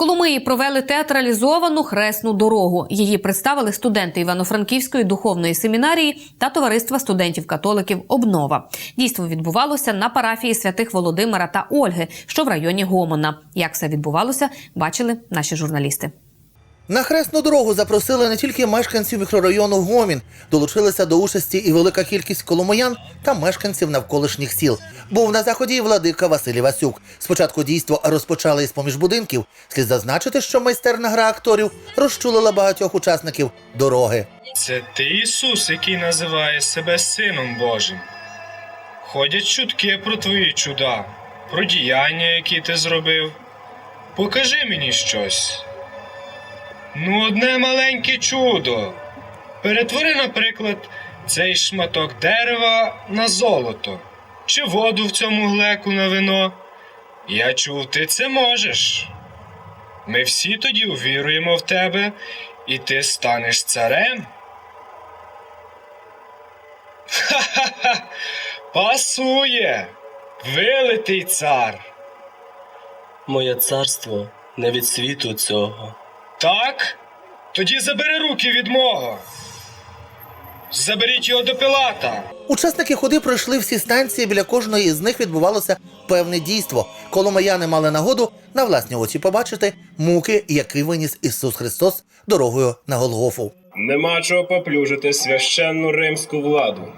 Коломиї провели театралізовану хресну дорогу. Її представили студенти Івано-Франківської духовної семінарії та товариства студентів-католиків Обнова. Дійство відбувалося на парафії святих Володимира та Ольги, що в районі Гомона. Як все відбувалося, бачили наші журналісти. На хресну дорогу запросили не тільки мешканців мікрорайону Гомін, долучилися до участі і велика кількість коломоян та мешканців навколишніх сіл. Був на заході владика Василь Васюк. Спочатку дійство розпочали із поміж будинків. Слід зазначити, що майстерна гра акторів розчулила багатьох учасників дороги. Це ти Ісус, який називає себе Сином Божим. Ходять чутки про твої чуда, про діяння, які ти зробив. Покажи мені щось. Ну, одне маленьке чудо. Перетвори, наприклад, цей шматок дерева на золото, чи воду в цьому глеку на вино. Я чув, ти це можеш. Ми всі тоді увіруємо в тебе, і ти станеш царем. Ха-ха-ха! Пасує! Вилитий цар! Моє царство не від світу цього. Так? Тоді забери руки від мого. Заберіть його до Пилата. Учасники ходи пройшли всі станції. Біля кожної із них відбувалося певне дійство. Коломияни мали нагоду на власні очі побачити муки, які виніс Ісус Христос дорогою на Голгофу. Нема чого поплюжити священну римську владу.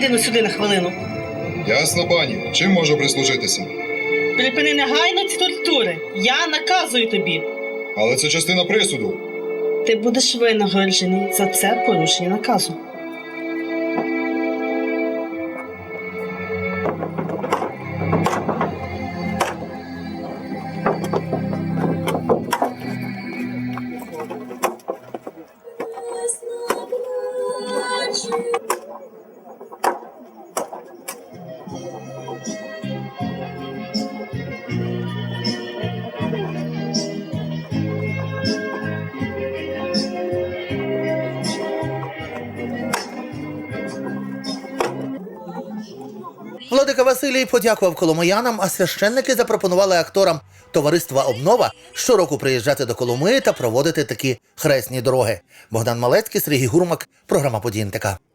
Підійди ну сюди на хвилину. Ясно, пані. Чим можу прислужитися? Припини негайно ці тортури. Я наказую тобі. Але це частина присуду. Ти будеш винагороджений за це порушення наказу. Владика Василій подякував коломиянам, а священники запропонували акторам товариства Обнова щороку приїжджати до Коломиї та проводити такі хресні дороги. Богдан Малецький, Сергій Гурмак, програма «Подінтика». НТК».